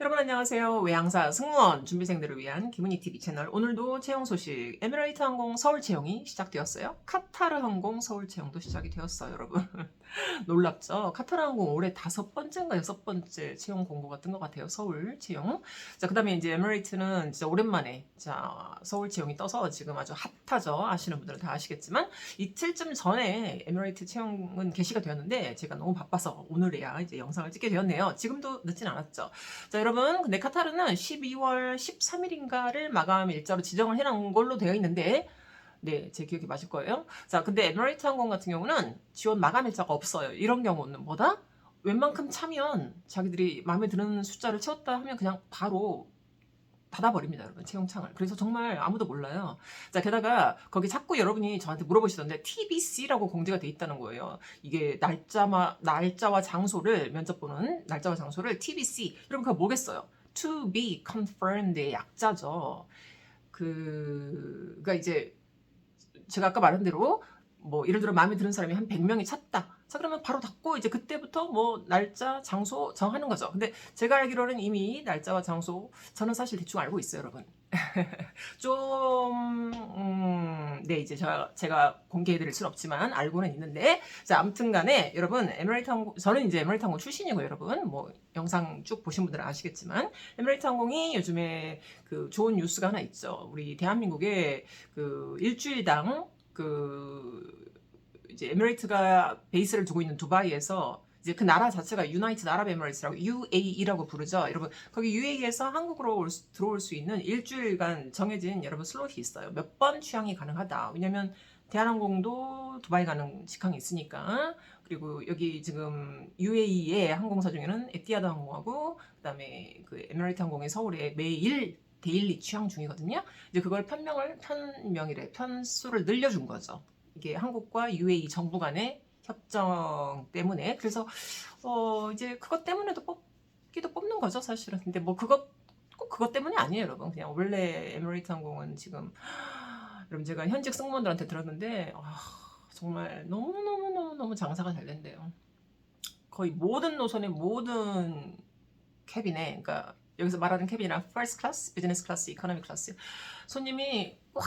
여러분 안녕하세요. 외항사 승무원 준비생들을 위한 김은희 TV 채널 오늘도 채용 소식 에미레이트 항공 서울 채용이 시작되었어요. 카타르 항공 서울 채용도 시작이 되었어요, 여러분. 놀랍죠? 카타르 항공 올해 다섯 번째인가 여섯 번째 채용 공고가 뜬것 같아요. 서울 채용. 자, 그다음에 이제 에미레이트는 진짜 오랜만에 자 서울 채용이 떠서 지금 아주 핫하죠. 아시는 분들은 다 아시겠지만 이틀쯤 전에 에미레이트 채용은 개시가 되었는데 제가 너무 바빠서 오늘이야 이제 영상을 찍게 되었네요. 지금도 늦진 않았죠. 자, 여러분, 근데 카타르는 12월 13일인가를 마감 일자로 지정을 해놓은 걸로 되어 있는데, 네, 제 기억이 맞을 거예요. 자, 근데 에미레이트 항공 같은 경우는 지원 마감 일자가 없어요. 이런 경우는 뭐다? 웬만큼 차면 자기들이 마음에 드는 숫자를 채웠다 하면 그냥 바로 닫아버립니다, 여러분. 채용창을. 그래서 정말 아무도 몰라요. 자, 게다가 거기 자꾸 여러분이 저한테 물어보시던데 TBC라고 공지가 돼 있다는 거예요. 이게 날짜마, 날짜와 장소를 면접 보는 날짜와 장소를 TBC. 여러분 그거 뭐겠어요? To be confirmed의 약자죠. 그, 그니까 이제 제가 아까 말한 대로 뭐 예를 들어 마음에 드는 사람이 한 100명이 찼다. 자 그러면 바로 닫고 이제 그때부터 뭐 날짜, 장소 정하는 거죠. 근데 제가 알기로는 이미 날짜와 장소 저는 사실 대충 알고 있어요, 여러분. 좀, 음, 네, 이제 제가, 제가 공개해드릴 순 없지만 알고는 있는데, 자, 아무튼 간에 여러분, 에미레이트 항공, 저는 이제 에미레이트 항공 출신이고 여러분, 뭐, 영상 쭉 보신 분들은 아시겠지만, 에미레이트 항공이 요즘에 그 좋은 뉴스가 하나 있죠. 우리 대한민국에 그 일주일당 그, 이제 에미레이트가 베이스를 두고 있는 두바이에서 이제 그 나라 자체가 유나이티드 아랍 에미레이트라고 UAE라고 부르죠. 여러분 거기 UAE에서 한국으로 올 수- 들어올 수 있는 일주일간 정해진 여러분 슬롯이 있어요. 몇 번 취향이 가능하다. 왜냐면 대한항공도 두바이 가는 직항이 있으니까 그리고 여기 지금 UAE의 항공사 중에는 에티하드 항공하고 그다음에 그 에미레이트 항공의 서울에 매일 데일리 취향 중이거든요. 이제 그걸 편명을 편명이래 편수를 늘려준 거죠. 이게 한국과 UAE 정부 간의 협정 때문에. 그래서 어 이제 그것 때문에도 뽑기도 뽑는 거죠 사실은. 근데 뭐 그것 꼭 그것 때문이 아니에요 여러분. 그냥 원래 에미레이트 항공은 지금 여러분 제가 현직 승무원들한테 들었는데 아, 정말 너무 너무 너무 너무 장사가 잘 된대요. 거의 모든 노선의 모든 캐빈에 그러니까 여기서 말하는 캐빈이랑 퍼스트 클래스, 비즈니스 클래스, 이코노미 클래스 손님이 꽉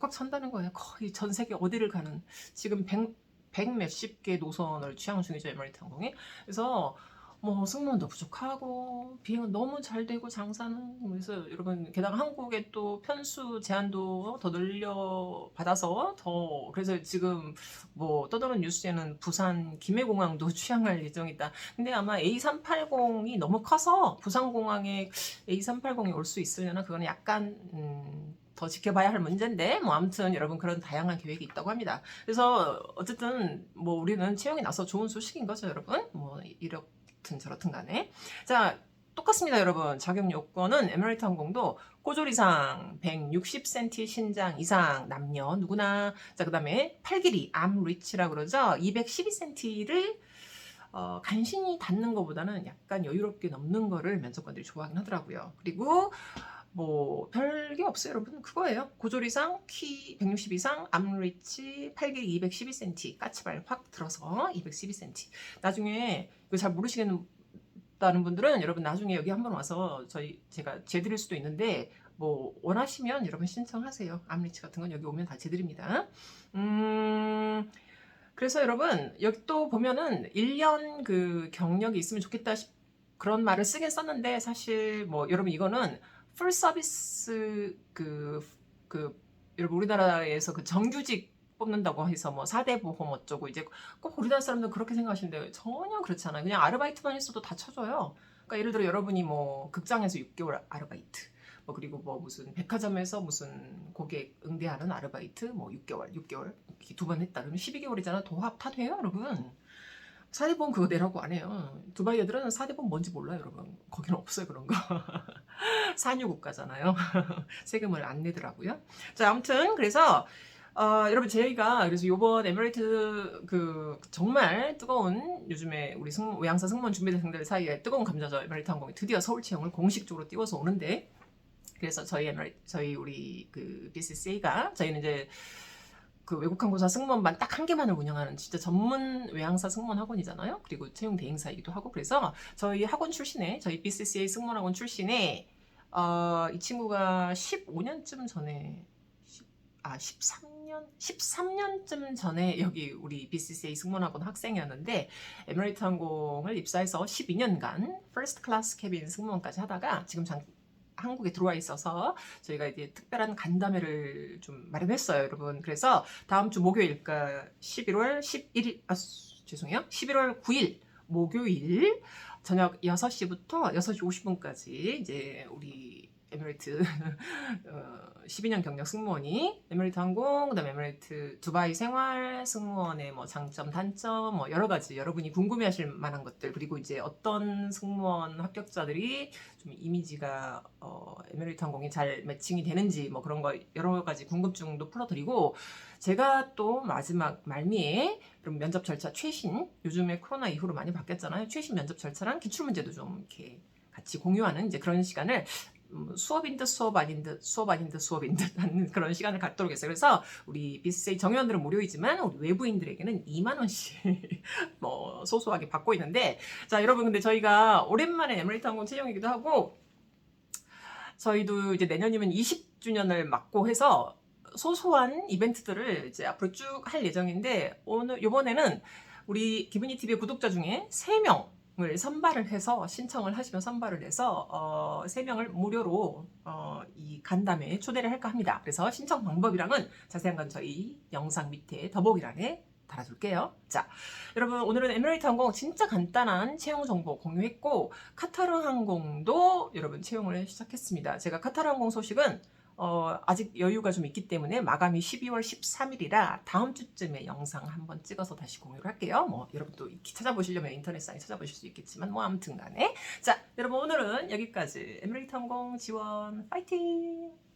꽉 찬다는 거예요 거의 전 세계 어디를 가는 지금 100, 100 몇십 개 노선을 취항 중이죠 에미레이트 항공이 그래서 뭐 승무원도 부족하고 비행은 너무 잘 되고 장사는 그래서 여러분 게다가 한국에 또 편수 제한도 더 늘려 받아서 더 그래서 지금 뭐 떠도는 뉴스에는 부산 김해공항도 취항할 예정이다. 근데 아마 A380이 너무 커서 부산공항에 A380이 올 수 있으려나 그거는 약간 음, 더 지켜봐야 할 문제인데 뭐 아무튼 여러분 그런 다양한 계획이 있다고 합니다. 그래서 어쨌든 뭐 우리는 채용이 나서 좋은 소식인 거죠, 여러분. 뭐 이렇든 저렇든 간에 자 똑같습니다, 여러분. 자격 요건은 에미레이트 항공도 꼬졸 이상 160cm 신장 이상 남녀 누구나 자 그다음에 팔 길이 암 리치라고 그러죠. 212cm를 어, 간신히 닿는 것보다는 약간 여유롭게 넘는 거를 면접관들이 좋아하긴 하더라고요. 그리고 뭐 별 게 없어요, 여러분. 그거예요. 고졸 이상, 키 160 이상, 암리치, 팔길이 212cm, 까치발 확 들어서 212cm. 나중에 이거 잘 모르시겠는 다는 분들은 여러분 나중에 여기 한번 와서 저희 제가 재드릴 수도 있는데 뭐 원하시면 여러분 신청하세요. 암리치 같은 건 여기 오면 다 재드립니다. 음 그래서 여러분 여기 또 보면은 1년 그 경력이 있으면 좋겠다 싶- 그런 말을 쓰긴 썼는데 사실 뭐 여러분 이거는 풀 서비스 그, 그 여러분 우리나라에서 그 정규직 뽑는다고 해서 뭐 4대 보험 어쩌고 이제 꼭 우리나라 사람들 그렇게 생각하시는데 전혀 그렇지 않아요. 그냥 아르바이트만 했어도 다 쳐줘요. 그러니까 예를 들어 여러분이 뭐 극장에서 6개월 아르바이트 뭐 그리고 뭐 무슨 백화점에서 무슨 고객 응대하는 아르바이트 뭐 6개월 6개월 두 번 했다 그러면 12개월이잖아 도합 다 돼요 여러분 사대보험 그거 내라고 안 해요. 두바이 애들은 사대보험 뭔지 몰라요 여러분. 거기는 없어요 그런 거. 산유 국가잖아요. 세금을 안 내더라고요. 자 아무튼 그래서 어, 여러분 저희가 그래서 요번 에미레이트 그 정말 뜨거운 요즘에 우리 승, 외항사 승무원 준비생들 사이에 뜨거운 감자죠 에미레이트 항공이 드디어 서울 채용을 공식적으로 띄워서 오는데 그래서 저희 에미레이트 저희 우리 그 BCC가 저희는 이제 그 외국 항공사 승무원반 딱한 개만을 운영하는 진짜 전문 외항사 승무원 학원이잖아요. 그리고 채용 대행사이기도 하고 그래서 저희 학원 출신에 저희 BCCA 승무원 학원 출신에 어, 이 친구가 15년쯤 전에 십- 아 13년 13년쯤 전에 여기 우리 BCCA 승무원 학원 학생이었는데 에미레이트 항공을 입사해서 12년간 퍼스트 클래스 캐빈 승무원까지 하다가 지금 장, 한국에 들어와 있어서 저희가 이제 특별한 간담회를 좀 마련했어요, 여러분. 그래서 다음 주 목요일, 그러니까 11월 11일, 아, 수- 죄송해요. 11월 9일 목요일 저녁 6시부터 6시 50분까지 이제 우리 에미레이트 어, 12년 경력 승무원이 에미레이트 항공, 그다음에 에미레이트 두바이 생활 승무원의 뭐 장점, 단점, 뭐 여러 가지 여러분이 궁금해하실 만한 것들 그리고 이제 어떤 승무원 합격자들이 좀 이미지가 어, 에미레이트 항공이 잘 매칭이 되는지 뭐 그런 거 여러 가지 궁금증도 풀어드리고 제가 또 마지막 말미에 그럼 면접 절차 최신 요즘에 코로나 이후로 많이 바뀌었잖아요. 최신 면접 절차랑 기출 문제도 좀 이렇게 같이 공유하는 이제 그런 시간을 음, 수업인 듯 수업 아닌 듯 수업 아닌 듯 수업인 듯 하는 그런 시간을 갖도록 했어요. 그래서 우리 비스세이 정회원들은 무료이지만 우리 외부인들에게는 2만 원씩 뭐 소소하게 받고 있는데 자 여러분 근데 저희가 오랜만에 에미레이트 항공 채용이기도 하고 저희도 이제 내년이면 20주년을 맞고 해서 소소한 이벤트들을 이제 앞으로 쭉 할 예정인데 오늘 요번에는 우리 기분이 TV의 구독자 중에 3명 을 선발을 해서 신청을 하시면 선발을 해서 어, 3명을 무료로 어, 이 간담회에 초대를 할까 합니다. 그래서 신청 방법이랑은 자세한 건 저희 영상 밑에 더보기란에 달아둘게요. 자, 여러분 오늘은 에미레이트 항공 진짜 간단한 채용 정보 공유했고 카타르 항공도 여러분 채용을 시작했습니다. 제가 카타르 항공 소식은 어, 아직 여유가 좀 있기 때문에 마감이 12월 13일이라 다음 주쯤에 영상 한번 찍어서 다시 공유를 할게요. 뭐 여러분 또 익히 찾아보시려면 인터넷상에 찾아보실 수 있겠지만 뭐 아무튼 간에 자 여러분 오늘은 여기까지 에미레이트 항공 지원 파이팅!